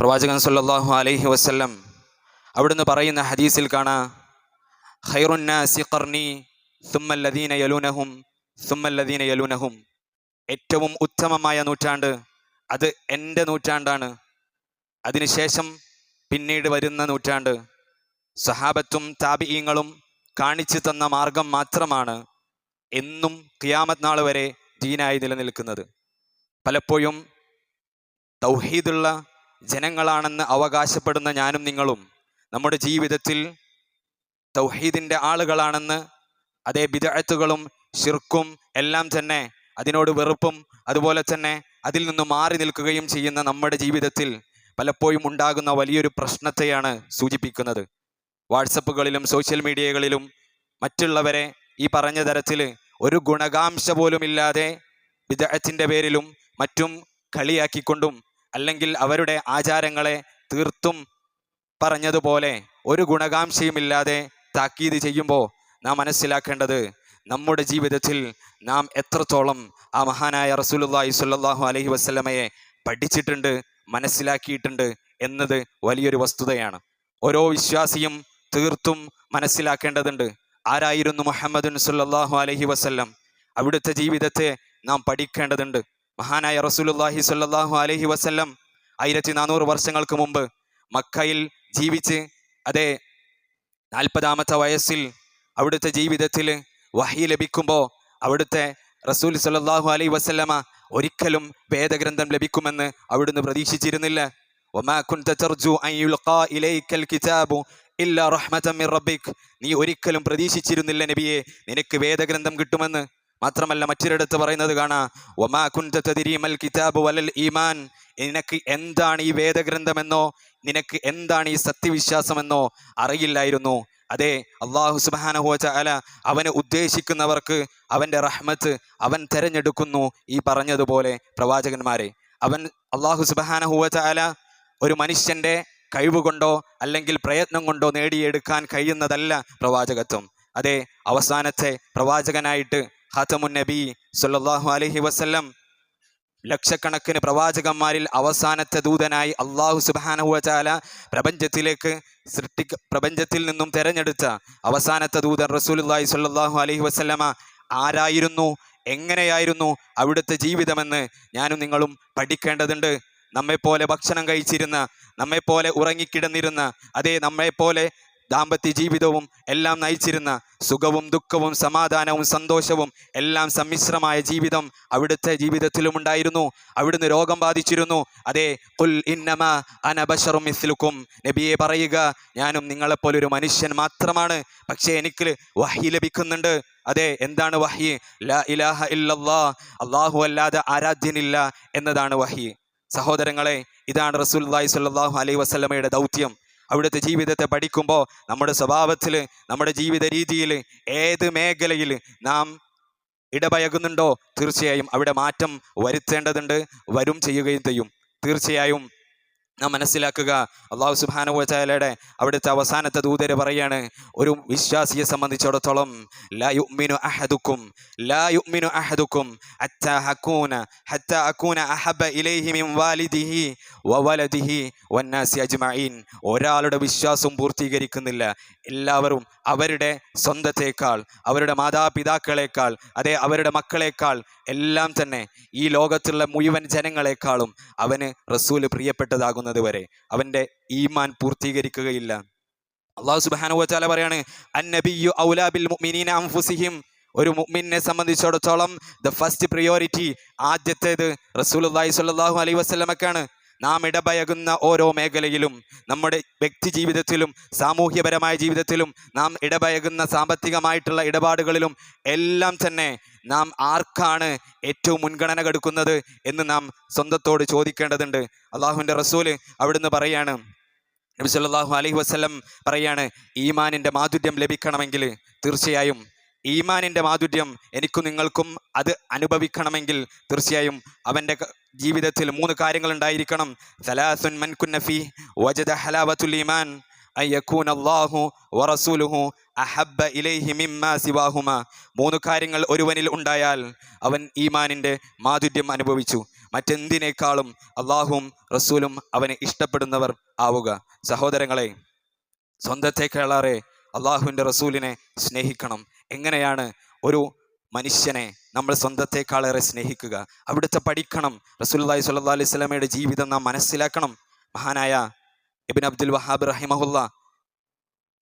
പ്രവാചകൻ സല്ലാഹു അലൈഹി വസ്ല്ലം അവിടുന്ന് പറയുന്ന ഹദീസിൽ കാണാ ഖൈറുന്നാസി ഖർനി സുമ്മല്ലദീന യലൂനഹും സുമ്മല്ലദീന യലൂനഹും. ഏറ്റവും ഉത്തമമായ നൂറ്റാണ്ട് അത് എന്റെ നൂറ്റാണ്ടാണ്. അതിനുശേഷം പിന്നീട് വരുന്ന നൂറ്റാണ്ട് സഹാബത്തും താപിയങ്ങളും കാണിച്ചു തന്ന മാർഗം മാത്രമാണ് എന്നും ഖിയാമത് നാൾ വരെ ദീനായി നിലനിൽക്കുന്നത്. പലപ്പോഴും തൗഹീദുള്ള ജനങ്ങളാണെന്ന് അവകാശപ്പെടുന്ന ഞാനും നിങ്ങളും നമ്മുടെ ജീവിതത്തിൽ തൗഹീദിന്റെ ആളുകളാണെന്ന് അതേ ബിദഴത്തുകളും ഷിർക്കും എല്ലാം തന്നെ അതിനോട് വെറുപ്പും അതുപോലെ തന്നെ അതിൽ നിന്ന് മാറി നിൽക്കുകയും ചെയ്യുന്ന നമ്മുടെ ജീവിതത്തിൽ പലപ്പോഴും ഉണ്ടാകുന്ന വലിയൊരു പ്രശ്നത്തെയാണ് സൂചിപ്പിക്കുന്നത്. വാട്സപ്പുകളിലും സോഷ്യൽ മീഡിയകളിലും മറ്റുള്ളവരെ ഈ പറഞ്ഞ തരത്തിൽ ഒരു ഗുണകാംശ പോലുമില്ലാതെ വിദഗ്ധത്തിന്റെ പേരിലും മറ്റും കളിയാക്കിക്കൊണ്ടും അല്ലെങ്കിൽ അവരുടെ ആചാരങ്ങളെ തീർത്തും പറഞ്ഞതുപോലെ ഒരു ഗുണകാംക്ഷയുമില്ലാതെ താക്കീത് ചെയ്യുമ്പോൾ നാം മനസ്സിലാക്കേണ്ടത് നമ്മുടെ ജീവിതത്തിൽ നാം എത്രത്തോളം ആ മഹാനായ റസൂലുള്ളാഹി സ്വല്ലല്ലാഹു അലൈഹി വസല്ലമയെ പഠിച്ചിട്ടുണ്ട് മനസ്സിലാക്കിയിട്ടുണ്ട് എന്നത് വലിയൊരു വസ്തുതയാണ്. ഓരോ വിശ്വാസിയും തീർത്തും മനസ്സിലാക്കേണ്ടതുണ്ട്. ആരായിരുന്നു മുഹമ്മദുൻ സല്ലല്ലാഹു അലൈഹി വസല്ലം? അവിടുത്തെ ജീവിതത്തെ നാം പഠിക്കേണ്ടതുണ്ട്. മഹാനായ റസൂലുള്ളാഹി സ്വല്ലല്ലാഹു അലഹി വസ്ല്ലം ആയിരത്തി നാനൂറ് വർഷങ്ങൾക്ക് മുമ്പ് മക്കയിൽ ജീവിച്ച് അതെ നാൽപ്പതാമത്തെ വയസ്സിൽ അവിടുത്തെ ജീവിതത്തിൽ വഹി ലഭിക്കുമ്പോൾ അവിടുത്തെ റസൂൽ സല്ലാഹു അലൈഹി വസല്ലമ ഒരിക്കലും വേദഗ്രന്ഥം ലഭിക്കുമെന്ന് അവിടുന്ന് പ്രതീക്ഷിച്ചിരുന്നില്ല. നീ ഒരിക്കലും പ്രതീക്ഷിച്ചിരുന്നില്ല നബിയെ നിനക്ക് വേദഗ്രന്ഥം കിട്ടുമെന്ന്. മാത്രമല്ല മറ്റൊരിടത്ത് പറയുന്നത് കാണാ. നിനക്ക് എന്താണ് ഈ വേദഗ്രന്ഥമെന്നോ നിനക്ക് എന്താണ് ഈ സത്യവിശ്വാസമെന്നോ അറിയില്ലായിരുന്നു. അതെ അള്ളാഹു സുബാനഹുവച്ച അല അവന് ഉദ്ദേശിക്കുന്നവർക്ക് അവന്റെ റഹ്മത്ത് അവൻ തെരഞ്ഞെടുക്കുന്നു ഈ പറഞ്ഞതുപോലെ. പ്രവാചകന്മാരെ അവൻ അള്ളാഹു സുബാനഹുവച്ച അല ഒരു മനുഷ്യന്റെ കഴിവുകൊണ്ടോ അല്ലെങ്കിൽ പ്രയത്നം കൊണ്ടോ നേടിയെടുക്കാൻ കഴിയുന്നതല്ല പ്രവാചകത്വം. അതെ അവസാനത്തെ പ്രവാചകനായിട്ട് ഹാത്തമുൻ നബി സല്ലല്ലാഹു അലൈഹി വസല്ലം ലക്ഷക്കണക്കിന് പ്രവാചകന്മാരിൽ അവസാനത്തെ ദൂതനായി അള്ളാഹു സുബാനുവചാല പ്രപഞ്ചത്തിലേക്ക് സൃഷ്ടി പ്രപഞ്ചത്തിൽ നിന്നും തെരഞ്ഞെടുത്ത അവസാനത്തെ ദൂതൻ റസൂലുള്ളാഹി സ്വല്ലല്ലാഹു അലഹി വസല്ലമ ആരായിരുന്നു? എങ്ങനെയായിരുന്നു അവിടുത്തെ ജീവിതമെന്ന് ഞാനും നിങ്ങളും പഠിക്കേണ്ടതുണ്ട്. നമ്മെപ്പോലെ ഭക്ഷണം കഴിച്ചിരുന്ന നമ്മെപ്പോലെ ഉറങ്ങിക്കിടന്നിരുന്ന അതേ നമ്മെപ്പോലെ ദാമ്പത്യ ജീവിതവും എല്ലാം നയിച്ചിരുന്ന സുഖവും ദുഃഖവും സമാധാനവും സന്തോഷവും എല്ലാം സമ്മിശ്രമായ ജീവിതം അവിടുത്തെ ജീവിതത്തിലും ഉണ്ടായിരുന്നു. അവിടുന്ന് രോഗം ബാധിച്ചിരുന്നു. അതെ കുൽ ഇന്നമ അനബഷറും മിസ്ലുക്കും. നബിയെ പറയുക ഞാനും നിങ്ങളെപ്പോലൊരു മനുഷ്യൻ മാത്രമാണ്. പക്ഷേ എനിക്ക് വഹി ലഭിക്കുന്നുണ്ട്. അതെ എന്താണ് വഹി? ലാ ഇലാഹ ഇല്ലല്ലാ. അള്ളാഹു അല്ലാതെ ആരാധ്യനില്ല എന്നതാണ് വഹി. സഹോദരങ്ങളെ ഇതാണ് റസൂൽ അലൈഹി വസല്ലമയുടെ ദൗത്യം. അവിടുത്തെ ജീവിതത്തെ പഠിക്കുമ്പോൾ നമ്മുടെ സ്വഭാവത്തിൽ നമ്മുടെ ജീവിത രീതിയിൽ ഏത് മേഖലയിൽ നാം ഇടപഴകുന്നുണ്ടോ തീർച്ചയായും അവിടെ മാറ്റം വരുത്തേണ്ടതുണ്ട് വരും ചെയ്യുകയും ചെയ്യും. തീർച്ചയായും നാം മനസ്സിലാക്കുക. അള്ളാഹു സുബാനു വച്ചാലയുടെ അവിടുത്തെ അവസാനത്തെ ദൂതര് പറയാണ് ഒരു വിശ്വാസിയെ സംബന്ധിച്ചിടത്തോളം ലായുമിനു അഹദുക്കും ലായുമിനു അഹദുക്കും അറ്റ ഹക്കൂന ഹത്താ അക്കൂന അഹബ ഇലൈഹി മിൻ വാലിദിഹി വവലദിഹി വന്നാസി അജ്മഈൻ. ഒരാളുടെ വിശ്വാസം പൂർത്തീകരിക്കുന്നില്ല. എല്ലാവരും അവരുടെ സ്വന്തത്തേക്കാൾ അവരുടെ മാതാപിതാക്കളെക്കാൾ അതെ അവരുടെ മക്കളെക്കാൾ എല്ലാം തന്നെ ഈ ലോകത്തുള്ള മുഴുവൻ ജനങ്ങളെക്കാളും അവന് റസൂൽ പ്രിയപ്പെട്ടതാകുന്നത് വരെ. അവന്റെ ഈമാൻ പൂർത്തീകരിക്കുകയില്ല. അള്ളാഹു സുബ്ഹാനഹു വതആല പറയാണ് അന്നബിയു ഔലാബിൽ മുഅ്മിനീന അൻഫുസിഹിം. ഒരു മുഅ്മിനെ സംബന്ധിച്ചിടത്തോളം ദ ഫസ്റ്റ് പ്രിയോറിറ്റി ആദ്യത്തേത് റസൂലുള്ളാഹി സ്വല്ലല്ലാഹു അലൈഹി വസല്ലമക്കാണ്. നാം ഇടപഴകുന്ന ഓരോ മേഖലയിലും നമ്മുടെ വ്യക്തി ജീവിതത്തിലും സാമൂഹ്യപരമായ ജീവിതത്തിലും നാം ഇടപഴകുന്ന സാമ്പത്തികമായിട്ടുള്ള ഇടപാടുകളിലും എല്ലാം തന്നെ നാം ആർക്കാണ് ഏറ്റവും മുൻഗണന കൊടുക്കുന്നത് എന്ന് നാം സ്വന്തത്തോട് ചോദിക്കേണ്ടതുണ്ട്. അള്ളാഹുവിന്റെ റസൂൽ അവിടുന്ന് പറയാണ് നബി അലൈഹി വസല്ലം പറയാണ് ഈമാനിന്റെ മാധുര്യം ലഭിക്കണമെങ്കിൽ തീർച്ചയായും ഈമാനിന്റെ മാധുര്യം എനിക്കും നിങ്ങൾക്കും അത് അനുഭവിക്കണമെങ്കിൽ തീർച്ചയായും അവന്റെ ജീവിതത്തിൽ മൂന്ന് കാര്യങ്ങൾ ഉണ്ടായിരിക്കണം സലാസുൻ മൻകുന്നഫി വജദ ഹലാവത്തുൽ ഈമാൻ അയ്യക്കൂൻ അള്ളാഹു വറസൂലുഹു അഹബ്ബ ഇലൈഹി സിവാഹുമ. മൂന്ന് കാര്യങ്ങൾ ഒരുവനിൽ ഉണ്ടായാൽ അവൻ ഈമാനിന്റെ മാധുര്യം അനുഭവിച്ചു. മറ്റെന്തിനേക്കാളും അള്ളാഹും റസൂലും അവനെ ഇഷ്ടപ്പെടുന്നവർ ആവുക. സഹോദരങ്ങളെ സ്വന്തത്തെക്കാളേറെ അള്ളാഹുവിന്റെ റസൂലിനെ സ്നേഹിക്കണം. എങ്ങനെയാണ് ഒരു മനുഷ്യനെ നമ്മൾ സ്വന്തത്തെക്കാളേറെ സ്നേഹിക്കുക? അവിടുത്തെ പഠിക്കണം. റസൂലുള്ളാഹി സല്ലാ അലൈഹി സ്വലമയുടെ ജീവിതം നാം മനസ്സിലാക്കണം. മഹാനായ ഇബിൻ അബ്ദുൽ വഹാബ് റഹിമഹുല്ല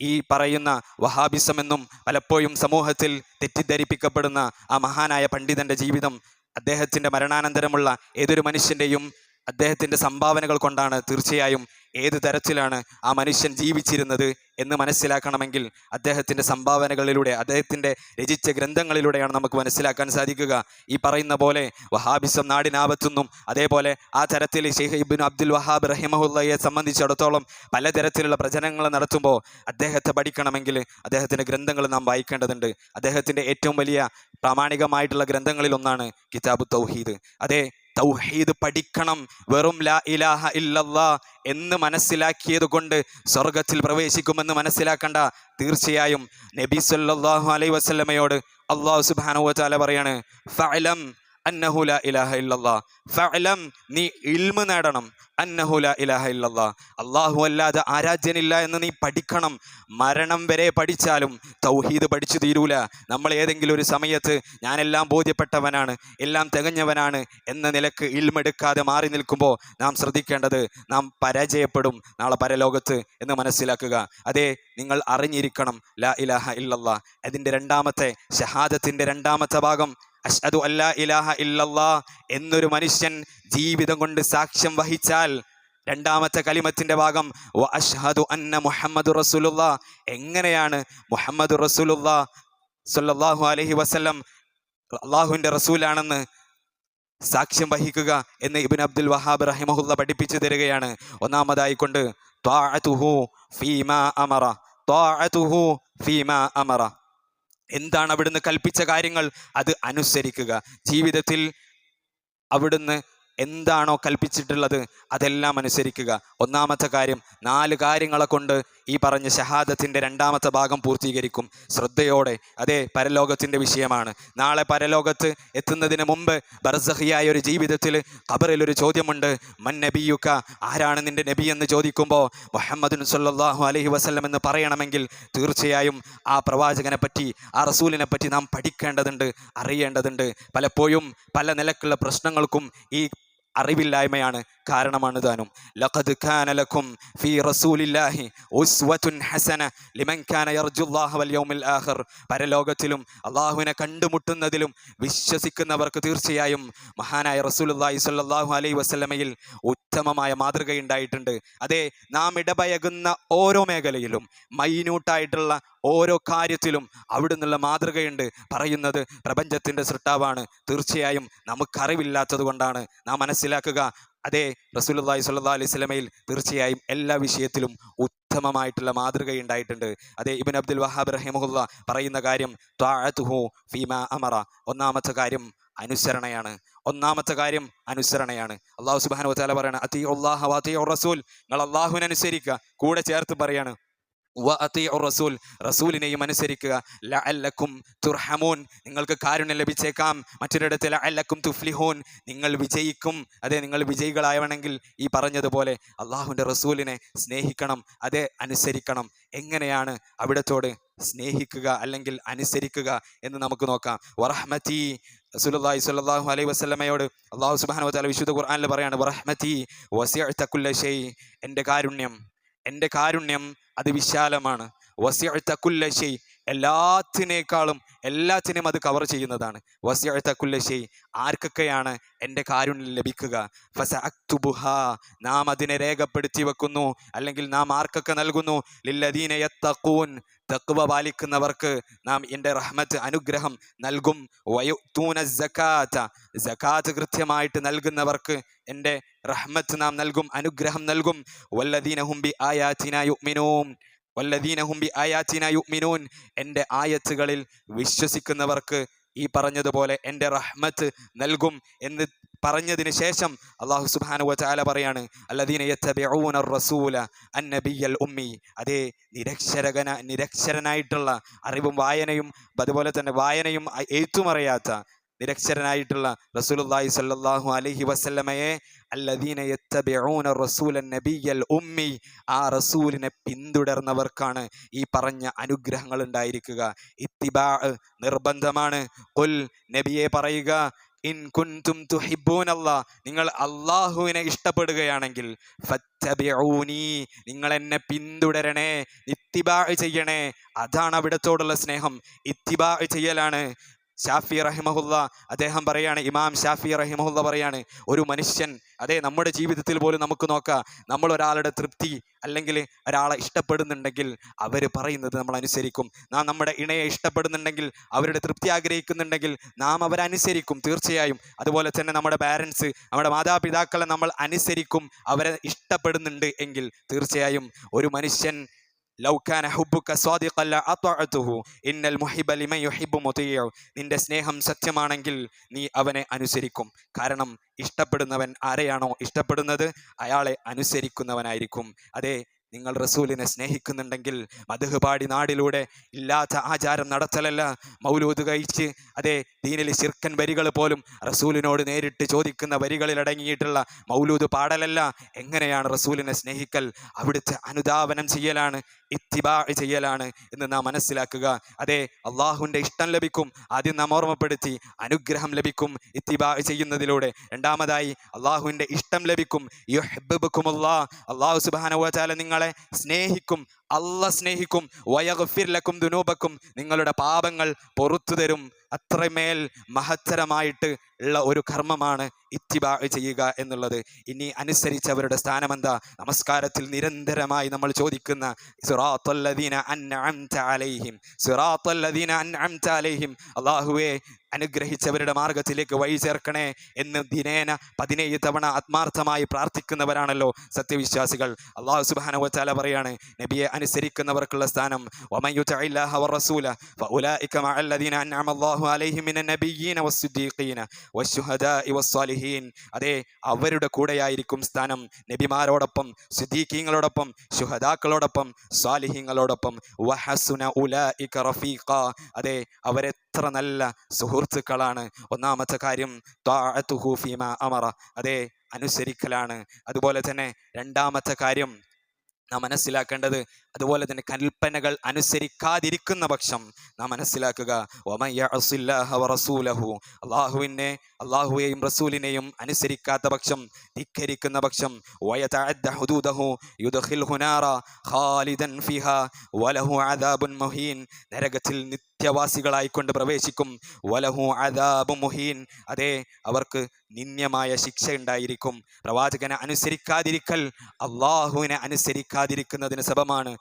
ഈ പറയുന്ന വഹാബിസം എന്നും പലപ്പോഴും സമൂഹത്തിൽ തെറ്റിദ്ധരിപ്പിക്കപ്പെടുന്ന ആ മഹാനായ പണ്ഡിതന്റെ ജീവിതം അദ്ദേഹത്തിന്റെ മരണാനന്തരമുള്ള ഏതൊരു മനുഷ്യന്റെയും അദ്ദേഹത്തിന്റെ സംഭാവനകൾ കൊണ്ടാണ് തീർച്ചയായും ഏത് തരത്തിലാണ് ആ മനുഷ്യൻ ജീവിച്ചിരുന്നത് എന്ന് മനസ്സിലാക്കണമെങ്കിൽ അദ്ദേഹത്തിന്റെ സംഭാവനകളിലൂടെ അദ്ദേഹത്തിന്റെ രചിച്ച ഗ്രന്ഥങ്ങളിലൂടെയാണ് നമുക്ക് മനസ്സിലാക്കാൻ സാധിക്കുക. ഈ പറയുന്ന പോലെ വഹാബിസം നാടിനാപത്തുനിന്നും അതേപോലെ ആ തരത്തിൽ ഷെയ്ഖ് ഇബിൻ അബ്ദുൽ വഹാബ് റഹിമഹുല്ലയെ സംബന്ധിച്ചിടത്തോളം പലതരത്തിലുള്ള പ്രചരണങ്ങൾ നടത്തുമ്പോൾ അദ്ദേഹത്തെ പഠിക്കണമെങ്കിൽ അദ്ദേഹത്തിന്റെ ഗ്രന്ഥങ്ങൾ നാം വായിക്കേണ്ടതുണ്ട്. അദ്ദേഹത്തിന്റെ ഏറ്റവും വലിയ പ്രാമാണികമായിട്ടുള്ള ഗ്രന്ഥങ്ങളിലൊന്നാണ് കിതാബ് തൗഹീദ് അതെ തൗഹീദ് പഠിക്കണം. വെറും ലാ ഇലാഹ ഇല്ലല്ലാ എന്ന് മനസ്സിലാക്കിയത് കൊണ്ട് സ്വർഗത്തിൽ പ്രവേശിക്കുമെന്ന് മനസ്സിലാക്കണ്ട. തീർച്ചയായും നബി സല്ലല്ലാഹു അലൈഹി വസല്ലമയോട് അള്ളാഹു വതആല പറയാണ് ഫഅലം അന്നഹു ലാ ഇലാഹ ഇല്ലല്ലാ. ഫഅലം നീ ഇൽമ നേടണം. അന്നഹു ലാ ഇലാഹ ഇല്ലല്ലാ. അള്ളാഹു അല്ലാതെ ആരാധ്യനില്ല എന്ന് നീ പഠിക്കണം. മരണം വരെ പഠിച്ചാലും തൗഹീദ് പഠിച്ചു തീരൂല. നമ്മൾ ഏതെങ്കിലും ഒരു സമയത്ത് ഞാനെല്ലാം ബോധ്യപ്പെട്ടവനാണ് എല്ലാം തികഞ്ഞവനാണ് എന്ന നിലയ്ക്ക് ഇൽമെടുക്കാതെ മാറി നിൽക്കുമ്പോൾ നാം ശ്രദ്ധിക്കേണ്ടത് നാം പരാജയപ്പെടും. നാളെ പരലോകത്ത് എന്ന് മനസ്സിലാക്കുക. അതെ നിങ്ങൾ അറിഞ്ഞിരിക്കണം. ലാ ഇലാഹ ഇല്ലല്ലാ. അതിന്റെ രണ്ടാമത്തെ ഷഹാദത്തിന്റെ രണ്ടാമത്തെ ഭാഗം അഷ്ഹദു അല്ലാ ഇലാഹ ഇല്ലല്ലാ എന്നൊരു മനുഷ്യൻ ജീവിതം കൊണ്ട് സാക്ഷ്യം വഹിച്ചാൽ രണ്ടാമത്തെ കലിമത്തിന്റെ ഭാഗം വ അഷ്ഹദു അന്ന മുഹമ്മദ് റസൂലുള്ള. എങ്ങനെയാണ് മുഹമ്മദ് റസൂലുള്ള സല്ലല്ലാഹു അലൈഹി വസല്ലം അള്ളാഹുവിന്റെ റസൂലാണെന്ന് സാക്ഷ്യം വഹിക്കുക എന്ന് ഇബിൻ അബ്ദുൽ വഹാബ് റഹിമഹുല്ല പഠിപ്പിച്ചു തരികയാണ്. ഒന്നാമതായി കൊണ്ട് ഫീമാ അമറ. ഫീമാ അമറ. എന്താണ് അവിടുന്ന് കൽപ്പിച്ച കാര്യങ്ങൾ? അത് അനുസരിക്കുക. ജീവിതത്തിൽ അവിടുന്ന് എന്താണോ കൽപ്പിച്ചിട്ടുള്ളത് അതെല്ലാം അനുസരിക്കുക. ഒന്നാമത്തെ കാര്യം നാല് കാര്യങ്ങളെ കൊണ്ട് ഈ പറഞ്ഞ ഷഹാദത്തിന്റെ രണ്ടാമത്തെ ഭാഗം പൂർത്തീകരിക്കും. ശ്രദ്ധയോടെ. അതെ പരലോകത്തിന്റെ വിഷയമാണ്. നാളെ പരലോകത്ത് എത്തുന്നതിന് മുമ്പ് ബർസഹിയായ ഒരു ജീവിതത്തിൽ ഖബറിൽ ഒരു ചോദ്യമുണ്ട്. മൻ നബിയുക്ക ആരാണ് നിന്റെ നബി എന്ന് ചോദിക്കുമ്പോൾ മുഹമ്മദ് സല്ലാഹു അലഹി വസ്ലം എന്ന് പറയണമെങ്കിൽ തീർച്ചയായും ആ പ്രവാചകനെ പറ്റി ആ റസൂലിനെ പറ്റി നാം പഠിക്കേണ്ടതുണ്ട് അറിയേണ്ടതുണ്ട്. പലപ്പോഴും പല നിലക്കുള്ള പ്രശ്നങ്ങൾക്കും ഈ അറിവില്ലായ്മയാണ് കാരണമാണ് താനും. ലഖദ് കാന ലക്കും ഫീ റസൂലില്ലാഹി ഉസ്വത്തുൻ ഹസന ലിമൻ കാന യർജുല്ലാഹ വൽ യൗമിൽ ആഖിർ. പരലോകത്തിലും അള്ളാഹുവിനെ കണ്ടുമുട്ടുന്നതിലും വിശ്വസിക്കുന്നവർക്ക് തീർച്ചയായും മഹാനായ റസൂലുള്ളാഹി സ്വല്ലല്ലാഹു അലൈഹി വസല്ലമയിൽ ഉത്തമമായ മാതൃകയുണ്ടായിട്ടുണ്ട്. അതെ നാം ഇടപഴകുന്ന ഓരോ മേഖലയിലും മൈന്യൂട്ടായിട്ടുള്ള ഓരോ കാര്യത്തിലും അവിടുന്നുള്ള മാതൃകയുണ്ട്. പറയുന്നത് പ്രപഞ്ചത്തിന്റെ സൃഷ്ടാവാണ്. തീർച്ചയായും നമുക്കറിവില്ലാത്തത് കൊണ്ടാണ് നാം മനസ്സിലാക്കുക അതെ റസൂലുള്ളാഹി സ്വല്ലാ അലൈഹി സ്വലമയിൽ തീർച്ചയായും എല്ലാ വിഷയത്തിലും ഉത്തമമായിട്ടുള്ള മാതൃകയുണ്ടായിട്ടുണ്ട്. അതെ ഇബിൻ അബ്ദുൽ വഹാബ് റഹിമുല്ല പറയുന്ന കാര്യം ത്വാഅതുഹു ഫീമാ അമറ. ഒന്നാമത്തെ കാര്യം അനുസരണയാണ്. ഒന്നാമത്തെ കാര്യം അനുസരണയാണ്. അള്ളാഹു സുബ്ഹാനഹു വതആല പറയാണ് അതി അള്ളാഹു റസൂൽ. നിങ്ങൾ അള്ളാഹുവിനനുസരിക്കുക കൂടെ ചേർത്ത് പറയാണ് റസൂൽ റസൂലിനെയും അനുസരിക്കുക. ലഅല്ലക്കും തുർഹമൂൻ നിങ്ങൾക്ക് കാരുണ്യം ലഭിച്ചേക്കാം. മറ്റൊരിടത്ത് ലഅല്ലക്കും തുഫ്ലിഹൂൻ നിങ്ങൾ വിജയിക്കും. അതെ നിങ്ങൾ വിജയികളാവണമെങ്കിൽ ഈ പറഞ്ഞതുപോലെ അള്ളാഹുവിന്റെ റസൂലിനെ സ്നേഹിക്കണം അതെ അനുസരിക്കണം. എങ്ങനെയാണ് അവിടത്തോട് സ്നേഹിക്കുക അല്ലെങ്കിൽ അനുസരിക്കുക എന്ന് നമുക്ക് നോക്കാം. വറഹ്മതി റസൂലുള്ളാഹി സ്വല്ലല്ലാഹു അലൈഹി വസല്ലമയോട് അള്ളാഹു സുബ്ഹാനഹു വതആല വിശുദ്ധ ഖുർആനിൽ പറയാണ് വറഹ്മതി വസിയ കുല്ല ഷൈ എന്റെ കാരുണ്യം എന്റെ കാരുണ്യം അത് വിശാലമാണ്. വസിഅത കുല്ല എല്ലാത്തിനേക്കാളും എല്ലാത്തിനും അത് കവർ ചെയ്യുന്നതാണ്. വസിഅത കുല്ല ഷൈ ആർക്കൊക്കെയാണ് എന്റെ കാരുണ്യം ലഭിക്കുക? ഫസഅക്തുബുഹ നാം അതിനെ രേഖപ്പെടുത്തി വെക്കുന്നു. അല്ലെങ്കിൽ നാം ആർക്കൊക്കെ നൽകുന്നു? ലില്ലദീന തക്വ പാലിക്കുന്നവർക്ക് നാം എന്റെ റഹ്മത്ത് അനുഗ്രഹം നൽകും. വയുത്തൂന ജക്കാത്ത ജക്കാത്ത് കൃത്യമായിട്ട് നൽകുന്നവർക്ക് എന്റെ റഹ്മത്ത് നാം നൽകും അനുഗ്രഹം നൽകും. വല്ലദീന ഹുംബി ആയാത്തിന യുഅ്മിനൂൻ. വല്ലദീന ഹുംബി ആയാത്തിന യുഅ്മിനൂൻ. എന്റെ ആയത്തുകളിൽ വിശ്വസിക്കുന്നവർക്ക് ഈ പറഞ്ഞതുപോലെ എന്റെ റഹ്മത്ത് നൽകും എന്ന് പറഞ്ഞതിന് ശേഷം അള്ളാഹു വതആല പറയാണ് അല്ലദീന റസൂല അന്നബിയൽ ഉമ്മി. അതേ നിരക്ഷരകന നിരക്ഷരനായിട്ടുള്ള അറിവും വായനയും അതുപോലെ തന്നെ വായനയും എഴുത്തുമറിയാത്ത നിരക്ഷരനായിട്ടുള്ള റസൂലുള്ളാഹി സ്വല്ലല്ലാഹു അലൈഹി വസല്ലമയെ അല്ലദീന നബിയൽ ഉമ്മി. ആ റസൂലിനെ പിന്തുടർന്നവർക്കാണ് ഈ പറഞ്ഞ അനുഗ്രഹങ്ങൾ ഉണ്ടായിരിക്കുക. ഇത്തിബാ നിർബന്ധമാണ്. കൊൽ നബിയെ പറയുക ഇൻ കുൻതും അല്ലാ നിങ്ങൾ അള്ളാഹുവിനെ ഇഷ്ടപ്പെടുകയാണെങ്കിൽ നിങ്ങൾ എന്നെ പിന്തുടരണേ ഇത്തിബാ ചെയ്യണേ. അതാണ് അവിടത്തോടുള്ള സ്നേഹം. ഇത്തിബാ ചെയ്യലാണ്. ഷാഫി റഹിമഹുല്ല അദ്ദേഹം പറയാണ് ഇമാം ഷാഫി റഹിമഹുല്ല പറയാണ് ഒരു മനുഷ്യൻ അതെ നമ്മുടെ ജീവിതത്തിൽ പോലും നമുക്ക് നോക്കാം നമ്മൾ ഒരാളുടെ തൃപ്തി അല്ലെങ്കിൽ ഒരാളെ ഇഷ്ടപ്പെടുന്നുണ്ടെങ്കിൽ അവർ പറയുന്നത് നമ്മൾ അനുസരിക്കും. നാം നമ്മുടെ ഇണയെ ഇഷ്ടപ്പെടുന്നുണ്ടെങ്കിൽ അവരുടെ തൃപ്തി ആഗ്രഹിക്കുന്നുണ്ടെങ്കിൽ നാം അവരനുസരിക്കും തീർച്ചയായും. അതുപോലെ തന്നെ നമ്മുടെ പാരൻസ് നമ്മുടെ മാതാപിതാക്കളെ നമ്മൾ അനുസരിക്കും അവരെ ഇഷ്ടപ്പെടുന്നുണ്ട് എങ്കിൽ തീർച്ചയായും ഒരു മനുഷ്യൻ നിന്റെ സ്നേഹം സത്യമാണെങ്കിൽ നീ അവനെ അനുസരിക്കും. കാരണം ഇഷ്ടപ്പെടുന്നവൻ ആരെയാണോ ഇഷ്ടപ്പെടുന്നത്? അയാളെ അനുസരിക്കുന്നവനായിരിക്കും. അതെ നിങ്ങൾ റസൂലിനെ സ്നേഹിക്കുന്നുണ്ടെങ്കിൽ മധുഹുപാടി നാടിലൂടെ ഇല്ലാത്ത ആചാരം നടത്തലല്ല. മൗലൂദ് കഴിച്ച് അതെ ദീനിൽ ശിർക്കൻ വരികൾ പോലും റസൂലിനോട് നേരിട്ട് ചോദിക്കുന്ന വരികളിൽ അടങ്ങിയിട്ടുള്ള മൗലൂദ് പാടലല്ല. എങ്ങനെയാണ് റസൂലിനെ സ്നേഹിക്കൽ? അവിടുത്തെ അനുധാവനം ചെയ്യലാണ് ഇത്തിബാ ചെയ്യലാണ് എന്ന് നാം മനസ്സിലാക്കുക. അതെ അള്ളാഹുവിന്റെ ഇഷ്ടം ലഭിക്കും. ആദ്യം നാം ഓർമ്മപ്പെടുത്തി അനുഗ്രഹം ലഭിക്കും ഇത്തിബാ ചെയ്യുന്നതിലൂടെ. രണ്ടാമതായി അള്ളാഹുവിന്റെ ഇഷ്ടം ലഭിക്കും. യുഹ്ബിബുക്കുമുല്ലാ അള്ളാഹു സുബാനുവചാല നിങ്ങളെ സ്നേഹിക്കും. അല്ല സ്നേഹിക്കും വയഗഫിർലക്കും ദുനൂബക്കും നിങ്ങളുടെ പാപങ്ങൾ പൊറത്തു തരും. അത്രമേൽ മഹത്തരമായിട്ട് ഉള്ള ഒരു കർമ്മമാണ് ഇത്തിബാ ചെയ്യുക എന്നുള്ളത്. ഇനി അനുസരിച്ചവരുടെ സ്ഥാനമെന്താ? നമസ്കാരത്തിൽ നിരന്തരമായി നമ്മൾ ചോദിക്കുന്ന അല്ലാഹുവേ അനുഗ്രഹിച്ചവരുടെ മാർഗത്തിലേക്ക് വഴി ചേർക്കണേ എന്ന് ദിനേന പതിനേഴ് തവണ ആത്മാർത്ഥമായി പ്രാർത്ഥിക്കുന്നവരാണല്ലോ സത്യവിശ്വാസികൾ. അള്ളാഹു സുബ്ഹാനഹു വതആല പറയാണ് നബിയെ അനുസരിക്കുന്നവർക്കുള്ള സ്ഥാനം. അതെ അവരുടെ കൂടെയായിരിക്കും സ്ഥാനം. നബിമാരോടൊപ്പം സിദ്ദീഖീങ്ങളോടൊപ്പം ശുഹദാക്കളോടൊപ്പം സ്വാലിഹീങ്ങളോടൊപ്പം. അതെ അവരെത്ര നല്ല സുഹൃത്തുക്കളാണ്. ഒന്നാമത്തെ കാര്യം അമറ. അതെ അനുസരിക്കലാണ്. അതുപോലെ തന്നെ രണ്ടാമത്തെ കാര്യം നാം മനസ്സിലാക്കേണ്ടത് അതുപോലെ തന്നെ കൽപ്പനകൾ അനുസരിക്കാതിരിക്കുന്ന പക്ഷം നാം മനസ്സിലാക്കുക. അള്ളാഹുവിനെ അള്ളാഹുവേയും റസൂലിനെയും അനുസരിക്കാത്ത പക്ഷം ധിക്കരിക്കുന്ന പക്ഷം നരകത്തിൽ നിത്യവാസികളായിക്കൊണ്ട് പ്രവേശിക്കും. വലഹു അദാബു മുഹീൻ. അതെ അവർക്ക് നിന്ദ്യമായ ശിക്ഷ ഉണ്ടായിരിക്കും പ്രവാചകനെ അനുസരിക്കാതിരിക്കൽ അള്ളാഹുവിനെ അനുസരിക്കാതിരിക്കുന്നതിന് സബമാണ്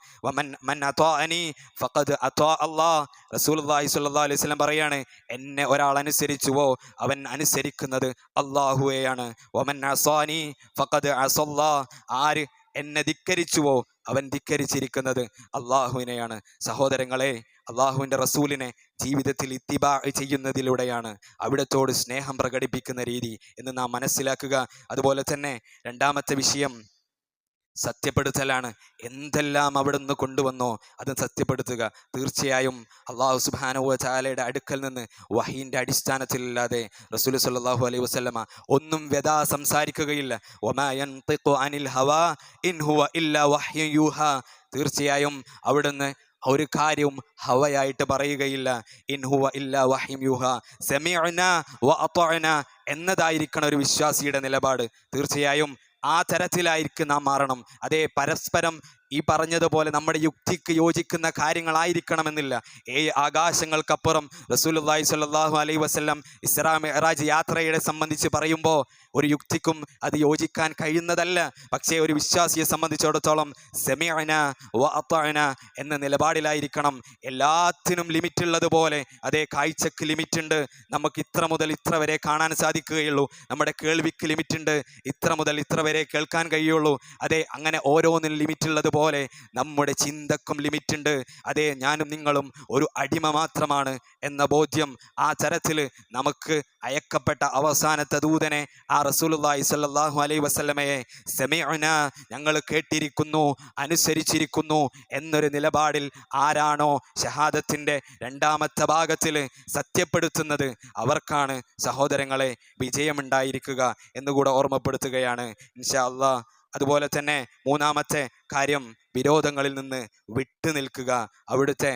വസല്ലം പറയാണ് എന്നെ ഒരാൾ അനുസരിച്ചുവോ അവൻ അനുസരിക്കുന്നത് അള്ളാഹുവെയാണ്. വമൻ അസാനി ഫഖദ് അസല്ലാ ആര് എന്നെ ധിക്കരിച്ചുവോ അവൻ ധിക്കരിച്ചിരിക്കുന്നത്? അള്ളാഹുവിനെയാണ്. സഹോദരങ്ങളെ അള്ളാഹുവിന്റെ റസൂലിനെ ജീവിതത്തിൽ ഇത്തിബാ ചെയ്യുന്നതിലൂടെയാണ് അവിടത്തോട് സ്നേഹം പ്രകടിപ്പിക്കുന്ന രീതി എന്ന് നാം മനസ്സിലാക്കുക. അതുപോലെ തന്നെ രണ്ടാമത്തെ വിഷയം സത്യപ്പെടുത്തലാണ്. എന്തെല്ലാം അവിടുന്ന് കൊണ്ടുവന്നോ അത് സത്യപ്പെടുത്തുക. തീർച്ചയായും അള്ളാഹു സുബാനുവ ചാലയുടെ അടുക്കൽ നിന്ന് വഹീന്റെ അടിസ്ഥാനത്തിലല്ലാതെ റസൂൽ സല്ലല്ലാഹു അലൈഹി വസല്ലമ ഒന്നും വ്യഥാ സംസാരിക്കുകയില്ല. അനിൽ ഹവാ ഇൻ ഹുവ ഇല്ലാ വഹ്യുൻ തീർച്ചയായും അവിടുന്ന് ഒരു കാര്യവും ഹവയായിട്ട് പറയുകയില്ല. ഇൻ ഹുവ ഇല്ലാ യുഹ യൂഹ. സെമിഅന വ എന്നതായിരിക്കണം ഒരു വിശ്വാസിയുടെ നിലപാട്. തീർച്ചയായും ആ തരത്തിലായിരിക്കും നാം മാറണം. അതേ പരസ്പരം ഈ പറഞ്ഞതുപോലെ നമ്മുടെ യുക്തിക്ക് യോജിക്കുന്ന കാര്യങ്ങളായിരിക്കണമെന്നില്ല. ഏ ആകാശങ്ങൾക്കപ്പുറം റസൂലുള്ളാഹി സ്വല്ലല്ലാഹു അലൈഹി വസല്ലം ഇസ്രാ മെഹറാജ് യാത്രയെ സംബന്ധിച്ച് പറയുമ്പോൾ ഒരു യുക്തിക്കും അത് യോജിക്കാൻ കഴിയുന്നതല്ല. പക്ഷേ ഒരു വിശ്വാസിയെ സംബന്ധിച്ചിടത്തോളം സെമിഅന വ എന്ന നിലപാടിലായിരിക്കണം. എല്ലാത്തിനും ലിമിറ്റ് ഉള്ളതുപോലെ അതേ കാഴ്ചക്ക് ലിമിറ്റ് ഉണ്ട് നമുക്ക് ഇത്ര മുതൽ ഇത്ര വരെ കാണാൻ സാധിക്കുകയുള്ളൂ. നമ്മുടെ കേൾവിക്ക് ലിമിറ്റ് ഉണ്ട് ഇത്ര മുതൽ ഇത്ര വരെ കേൾക്കാൻ കഴിയുള്ളൂ. അതേ അങ്ങനെ ഓരോന്നിനും ലിമിറ്റ് അതുപോലെ നമ്മുടെ ചിന്തക്കും ലിമിറ്റ് ഉണ്ട്. അതെ ഞാനും നിങ്ങളും ഒരു അടിമ മാത്രമാണ് എന്ന ബോധ്യം ആ തരത്തിൽ നമുക്ക് അയക്കപ്പെട്ട അവസാനത്തെ ദൂതനെ ആ റസൂലുള്ളാഹി സ്വല്ലല്ലാഹു അലൈ വസ്ലമയെ സെമിഅന ഞങ്ങൾ കേട്ടിരിക്കുന്നു അനുസരിച്ചിരിക്കുന്നു എന്നൊരു നിലപാടിൽ ആരാണോ ഷഹാദത്തിന്റെ രണ്ടാമത്തെ ഭാഗത്തിൽ സത്യപ്പെടുത്തുന്നത് അവർക്കാണ് സഹോദരങ്ങളെ വിജയമുണ്ടായിരിക്കുക എന്നുകൂടെ ഓർമ്മപ്പെടുത്തുകയാണ്. ഇൻഷാ അള്ളാ അതുപോലെ തന്നെ മൂന്നാമത്തെ കാര്യം വിരോധങ്ങളിൽ നിന്ന് വിട്ടു നിൽക്കുക. അവിടുത്തെ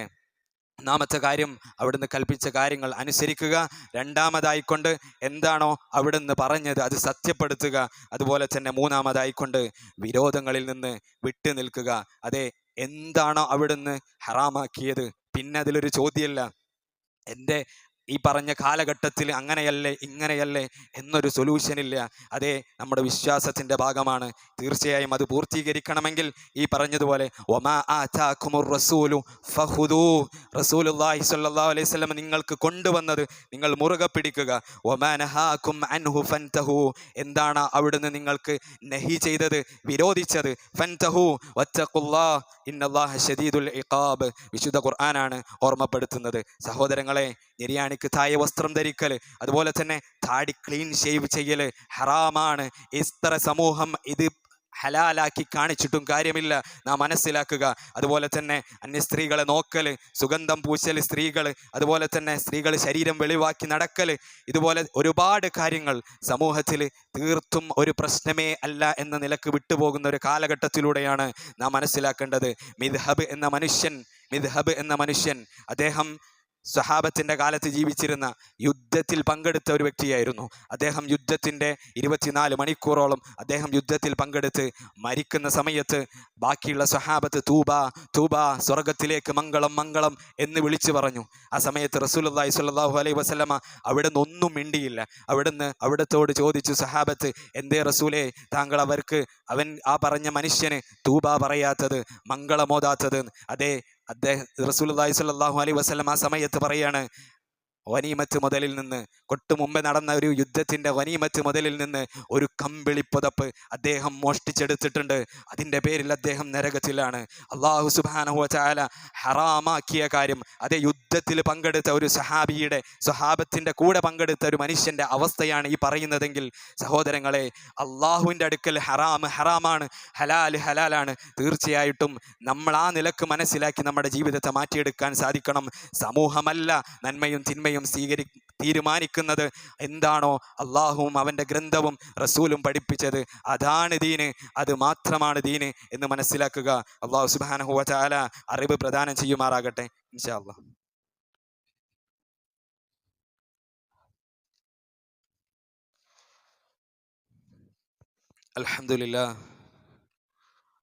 ഒന്നാമത്തെ കാര്യം അവിടുന്ന് കൽപ്പിച്ച കാര്യങ്ങൾ അനുസരിക്കുക. രണ്ടാമതായിക്കൊണ്ട് എന്താണോ അവിടുന്ന് പറഞ്ഞത് അത് സത്യപ്പെടുത്തുക. അതുപോലെ തന്നെ മൂന്നാമതായിക്കൊണ്ട് വിരോധങ്ങളിൽ നിന്ന് വിട്ടു നിൽക്കുക. അതെ എന്താണോ അവിടുന്ന് ഹറാമാക്കിയത്? പിന്നെ അതിലൊരു ചോദ്യമല്ല. എന്റെ ഈ പറഞ്ഞ കാലഘട്ടത്തിൽ അങ്ങനെയല്ലേ ഇങ്ങനെയല്ലേ എന്നൊരു സൊല്യൂഷൻ ഇല്ല. അതേ നമ്മുടെ വിശ്വാസത്തിന്റെ ഭാഗമാണ്. തീർച്ചയായും അത് പൂർത്തീകരിക്കണമെങ്കിൽ ഈ പറഞ്ഞതുപോലെ റസൂലു അലൈഹി നിങ്ങൾക്ക് കൊണ്ടുവന്നത് നിങ്ങൾ മുറുകെ പിടിക്കുക. അൻഹു ഫൻതഹു. എന്താണ് അവിടുന്ന് നിങ്ങൾക്ക് നഹി ചെയ്തത് വിരോധിച്ചത്? ഫൻതഹു ഷദീദുൽ ഇഖാബ്. വിശുദ്ധ ഖുർആനാണ് ഓർമ്മപ്പെടുത്തുന്നത്. സഹോദരങ്ങളെ നിര്യാണിക്ക് തായ വസ്ത്രം ധരിക്കൽ അതുപോലെ തന്നെ താടി ക്ലീൻ ഷേവ് ചെയ്യൽ ഹറാമാണ്. ഇസ്തര സമൂഹം ഇത് ഹലാലാക്കി കാണിച്ചിട്ടും കാര്യമില്ല. നാം മനസ്സിലാക്കുക. അതുപോലെ തന്നെ അന്യ സ്ത്രീകളെ നോക്കൽ സുഗന്ധം പൂശൽ സ്ത്രീകൾ അതുപോലെ തന്നെ സ്ത്രീകൾ ശരീരം വെളിവാക്കി നടക്കൽ ഇതുപോലെ ഒരുപാട് കാര്യങ്ങൾ സമൂഹത്തിൽ തീർത്തും ഒരു പ്രശ്നമേ അല്ല എന്ന നിലയ്ക്ക് വിട്ടുപോകുന്ന ഒരു കാലഘട്ടത്തിലൂടെയാണ് നാം മനസ്സിലാക്കേണ്ടത്. മിദ്ഹബ് എന്ന മനുഷ്യൻ മിദ്ഹബ് എന്ന മനുഷ്യൻ അദ്ദേഹം സഹാബത്തിന്റെ കാലത്ത് ജീവിച്ചിരുന്ന യുദ്ധത്തിൽ പങ്കെടുത്ത ഒരു വ്യക്തിയായിരുന്നു. അദ്ദേഹം യുദ്ധത്തിന്റെ ഇരുപത്തിനാല് മണിക്കൂറോളം അദ്ദേഹം യുദ്ധത്തിൽ പങ്കെടുത്ത് മരിക്കുന്ന സമയത്ത് ബാക്കിയുള്ള സഹാബത്ത് തൂബ തൂബ സ്വർഗത്തിലേക്ക് മംഗളം മംഗളം എന്ന് വിളിച്ചു പറഞ്ഞു. ആ സമയത്ത് റസൂലുള്ളാഹി സ്വല്ലല്ലാഹു അലൈഹി വസല്ലമ അവിടെ ഒന്നും മിണ്ടിയില്ല. അവിടുന്ന് അവിടത്തോട് ചോദിച്ചു സഹാബത്ത് എന്തേ റസൂലെ താങ്കൾ അവർക്ക് അവൻ ആ പറഞ്ഞ മനുഷ്യന് തൂബ പറയാത്തത് മംഗളമോതാത്തത്? അതേ അദ്ദേഹം റസൂലുള്ളാഹി സ്വല്ലല്ലാഹു അലൈ വസ്ലം ആ സമയത്ത് പറയാണ് വനീമത്ത് മുതലിൽ നിന്ന് കൊട്ടു മുമ്പ് നടന്ന ഒരു യുദ്ധത്തിന്റെ വനീമത്ത് മുതലിൽ നിന്ന് ഒരു കമ്പിളി പുതപ്പ് അദ്ദേഹം മോഷ്ടിച്ചെടുത്തിട്ടുണ്ട്. അതിന്റെ പേരിൽ അദ്ദേഹം നരകത്തിലാണ്. അള്ളാഹു സുബാനഹു ഹറാമാക്കിയ കാര്യം അതേ യുദ്ധത്തിൽ പങ്കെടുത്ത ഒരു സഹാബിയുടെ സ്വഹാബത്തിന്റെ കൂടെ പങ്കെടുത്ത ഒരു മനുഷ്യന്റെ അവസ്ഥയാണ് ഈ പറയുന്നതെങ്കിൽ സഹോദരങ്ങളെ അള്ളാഹുവിന്റെ അടുക്കൽ ഹറാം ഹറാമാണ് ഹലാൽ ഹലാലാണ്. തീർച്ചയായിട്ടും നമ്മൾ ആ നിലയ്ക്ക് മനസ്സിലാക്കി നമ്മുടെ ജീവിതത്തെ മാറ്റിയെടുക്കാൻ സാധിക്കണം. സമൂഹമല്ല നന്മയും തിന്മയും സ്വീകരി തീരുമാനിക്കുന്നത് എന്താണോ അള്ളാഹുവും അവന്റെ ഗ്രന്ഥവും റസൂലും പഠിപ്പിച്ചത് അതാണ് ദീന് അത് മാത്രമാണ് ദീന് എന്ന് മനസ്സിലാക്കുക. അള്ളാഹു സുബാനഹുവ ചാല അറിവ് പ്രദാനം ചെയ്യുമാറാകട്ടെ. ഇൻഷാ അള്ളാഹ് അൽഹംദുലില്ലാ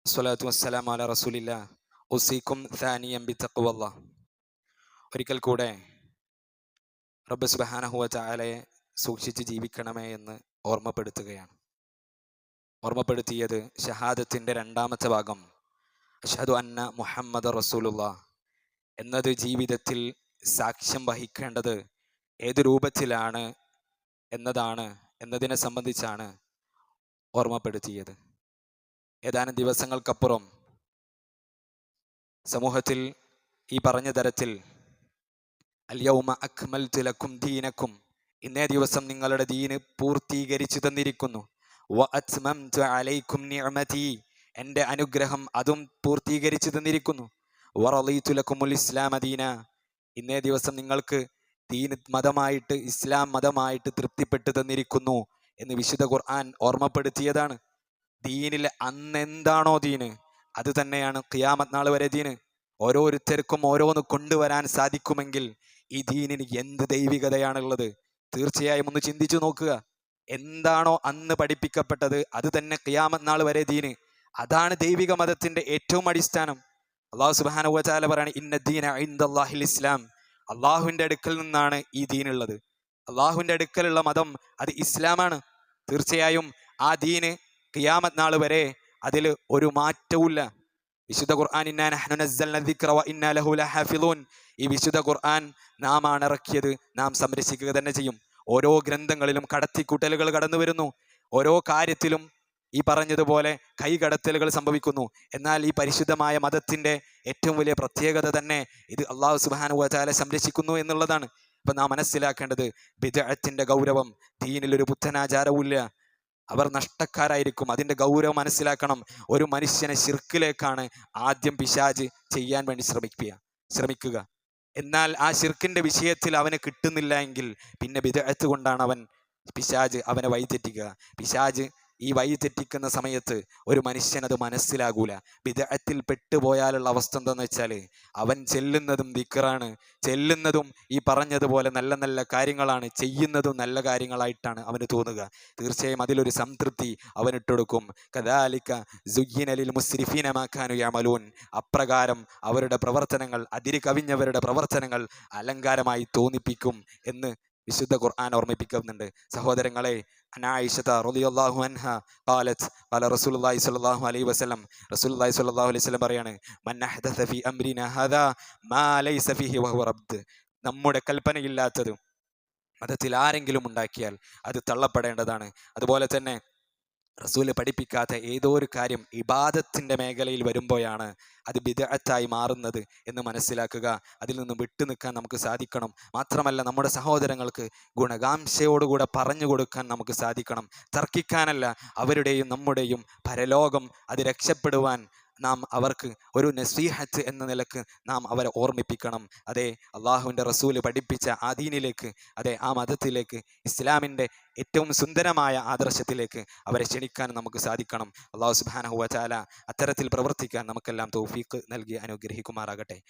സ്വലാത്തു റസൂലില്ല സാനിയം ഒരിക്കൽ കൂടെ റബ്ബ് സുബ്ഹാനഹു വതആലയെ സൂക്ഷിച്ച് ജീവിക്കണമേ എന്ന് ഓർമ്മപ്പെടുത്തുകയാണ്. ഓർമ്മപ്പെടുത്തിയത് ഷഹാദത്തിന്റെ രണ്ടാമത്തെ ഭാഗം. അഷ്ഹദു അന്ന മുഹമ്മദ് റസൂലുള്ള. എന്നത് ജീവിതത്തിൽ സാക്ഷ്യം വഹിക്കേണ്ടത് ഏത് രൂപത്തിലാണ് എന്നതാണ് എന്നതിനെ സംബന്ധിച്ചാണ് ഓർമ്മപ്പെടുത്തിയത്. ഏതാനും ദിവസങ്ങൾക്കപ്പുറം സമൂഹത്തിൽ ഈ പറഞ്ഞ തരത്തിൽ അല്യൗമ അക്മൽ ലക്കും ദീനക്കും. ഇന്നേ ദിവസം നിങ്ങളുടെ ദീന് പൂർത്തീകരിച്ചു തന്നിരിക്കുന്നു. അലൈക്കും എന്റെ അനുഗ്രഹം അതും പൂർത്തീകരിച്ചു തന്നിരിക്കുന്നു. വറലീത്തുലക്കുമുൽ ഇസ്ലാം അദീന ദീന. ഇന്നേ ദിവസം നിങ്ങൾക്ക് ദീൻ മതമായിട്ട് ഇസ്ലാം മതമായിട്ട് തൃപ്തിപ്പെട്ടു തന്നിരിക്കുന്നു എന്ന് വിശുദ്ധ ഖുർആൻ ഓർമ്മപ്പെടുത്തിയതാണ്. ദീനിൽ അന്നെന്താണോ ദീന് അത് തന്നെയാണ് ഖിയാമത് നാൾ വരെ ദീന്. ഓരോരുത്തർക്കും ഓരോന്ന് കൊണ്ടുവരാൻ സാധിക്കുമെങ്കിൽ ഈ ദീനിന് എന്ത് ദൈവികതയാണുള്ളത്? തീർച്ചയായും ഒന്ന് ചിന്തിച്ചു നോക്കുക. എന്താണോ അന്ന് പഠിപ്പിക്കപ്പെട്ടത്? അത് തന്നെ ക്യാമനാൾ നാൾ വരെ ദീന്. അതാണ് ദൈവിക മതത്തിന്റെ ഏറ്റവും അടിസ്ഥാനം. അള്ളാഹു സുബാന വചാല പറയാണ് ഇന്ന ദീന ഇന്ദാഹിൽ ഇസ്ലാം. അള്ളാഹുവിന്റെ അടുക്കൽ നിന്നാണ് ഈ ദീനുള്ളത്. അള്ളാഹുവിന്റെ അടുക്കലുള്ള മതം അത് ഇസ്ലാമാണ്. തീർച്ചയായും ആ ദീന് ക്യാമത് നാൾ വരെ അതിൽ ഒരു മാറ്റവുമില്ല. വിശുദ്ധ ഖുർആൻ ഈ വിശുദ്ധ ഖുർആൻ നാം ആണ് ഇറക്കിയത് നാം സംരക്ഷിക്കുക തന്നെ ചെയ്യും. ഓരോ ഗ്രന്ഥങ്ങളിലും കടത്തിക്കൂട്ടലുകൾ കടന്നു വരുന്നു. ഓരോ കാര്യത്തിലും ഈ പറഞ്ഞതുപോലെ കൈകടത്തലുകൾ സംഭവിക്കുന്നു. എന്നാൽ ഈ പരിശുദ്ധമായ മതത്തിന്റെ ഏറ്റവും വലിയ പ്രത്യേകത തന്നെ ഇത് അള്ളാഹു സുബാനുവല സംരക്ഷിക്കുന്നു എന്നുള്ളതാണ്. അപ്പം നാം മനസ്സിലാക്കേണ്ടത് ബിദഅത്തിന്റെ ഗൗരവം ദീനിൽ ഒരു പുത്തനാചാരവുമില്ല. അവർ നഷ്ടക്കാരായിരിക്കും. അതിന്റെ ഗൗരവം മനസ്സിലാക്കണം. ഒരു മനുഷ്യനെ ശിർക്കിലേക്കാണ് ആദ്യം പിശാജ് ചെയ്യാൻ വേണ്ടി ശ്രമിക്കുക ശ്രമിക്കുക. എന്നാൽ ആ ശിർക്കിന്റെ വിഷയത്തിൽ അവന് കിട്ടുന്നില്ല എങ്കിൽ പിന്നെ വിദഗ്ധ കൊണ്ടാണ് അവൻ പിശാജ് അവനെ വഴിതെറ്റിക്കുക. പിശാജ് ഈ വഴി തെറ്റിക്കുന്ന സമയത്ത് ഒരു മനുഷ്യൻ അത് മനസ്സിലാകൂല. വിദഗ്ധത്തിൽ പെട്ടുപോയാലുള്ള അവസ്ഥ എന്താണെന്ന് വെച്ചാൽ അവൻ ചെല്ലുന്നതും ദിക്കറാണ് ചെല്ലുന്നതും ഈ പറഞ്ഞതുപോലെ നല്ല നല്ല കാര്യങ്ങളാണ്. ചെയ്യുന്നതും നല്ല കാര്യങ്ങളായിട്ടാണ് അവന് തോന്നുക. തീർച്ചയായും അതിലൊരു സംതൃപ്തി അവനിട്ടെടുക്കും. കഥാലിക്ക സുയ്യനലിൽ മുസ്രിഫീനമാക്കാനു യാമലൂൻ അപ്രകാരം അവരുടെ പ്രവർത്തനങ്ങൾ അതിരി കവിഞ്ഞവരുടെ പ്രവർത്തനങ്ങൾ അലങ്കാരമായി തോന്നിപ്പിക്കും എന്ന് വിശുദ്ധ ഖുർആൻ ഓർമ്മിപ്പിക്കുന്നുണ്ട്. സഹോദരങ്ങളെ അനായിഷത റളിയല്ലാഹു അൻഹ صلى الله റസൂലുള്ളാഹി സ്വല്ലല്ലാഹു അലൈഹി വസല്ലം റസൂലുള്ളാഹി സ്വല്ലല്ലാഹു അലൈഹി വസല്ലം പറയാണ് من أحدث في അംരിനാ ഹാദാ മാ ലൈസ فيه وهو ربد നമ്മുടെ കൽപ്പനയില്ലാത്തതും മതത്തിൽ ആരെങ്കിലും ഉണ്ടാക്കിയാൽ അത് തള്ളപ്പെടേണ്ടതാണ്. അതുപോലെ തന്നെ റസൂൽ പഠിപ്പിക്കാത്ത ഏതോ ഒരു കാര്യം ഇബാദത്തിന്റെ മേഖലയിൽ വരുമ്പോഴാണ് അത് ബിദഅത്തായി മാറുന്നത് എന്ന് മനസ്സിലാക്കുക. അതിൽ നിന്ന് വിട്ടു നിൽക്കാൻ നമുക്ക് സാധിക്കണം. മാത്രമല്ല നമ്മുടെ സഹോദരങ്ങൾക്ക് ഗുണകാംക്ഷയോടുകൂടെ പറഞ്ഞു കൊടുക്കാൻ നമുക്ക് സാധിക്കണം. തർക്കിക്കാനല്ല അവരുടെയും നമ്മുടെയും പരലോകം അത് രക്ഷപ്പെടുവാൻ നാം അവർക്ക് ഒരു നസീഹത്ത് എന്ന നിലയ്ക്ക് നാം അവരെ ഓർമ്മിപ്പിക്കണം. അതെ അള്ളാഹുവിന്റെ റസൂൽ പഠിപ്പിച്ച ആ ദീനിലേക്ക് അതെ ആ മതത്തിലേക്ക് ഇസ്ലാമിന്റെ ഏറ്റവും സുന്ദരമായ ആദർശത്തിലേക്ക് അവരെ ക്ഷണിക്കാൻ നമുക്ക് സാധിക്കണം. അള്ളാഹു സുബാനഹുവ അത്തരത്തിൽ പ്രവർത്തിക്കാൻ നമുക്കെല്ലാം തൗഫീഖ് നൽകി അനുഗ്രഹിക്കുമാറാകട്ടെ.